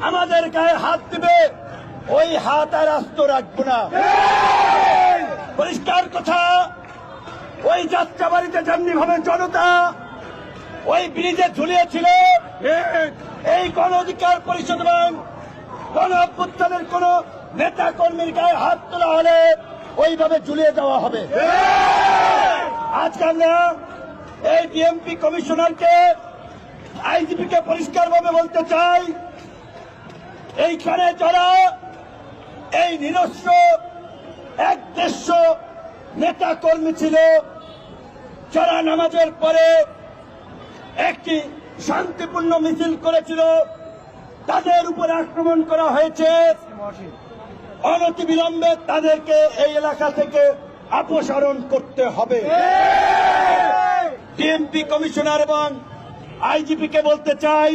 গায়ে হাত দিবে ওই হাত আর আস্ত রাখব না। পরিষ্কার কথা ওই যাত্রাবাড়িতে যেমনি ভাবে জনতা ওই ব্রিজে ঝুলিয়েছিল এই! গণ অধিকার পরিষদ এবং গণ অভ্যুত্থানের কোন নেতা কর্মীর গায়ে হাত তোলা হলে ওইভাবে ঝুলিয়ে দেওয়া হবে। আজকে আমরা এই ডিএমপি কমিশনারকে আইজিপিকে পরিষ্কারভাবে বলতে চাই এইখানে যারা এই নিরস্ত্র এক দেশ নেতা কর্মী ছিল যারা নামাজের পরে একটি শান্তিপূর্ণ মিছিল করেছিল তাদের উপরে আক্রমণ করা হয়েছে। অনতি বিলম্বে তাদেরকে এই এলাকা থেকে অপসারণ করতে হবে। ডিএমপি কমিশনার এবং আইজিপি কে বলতে চাই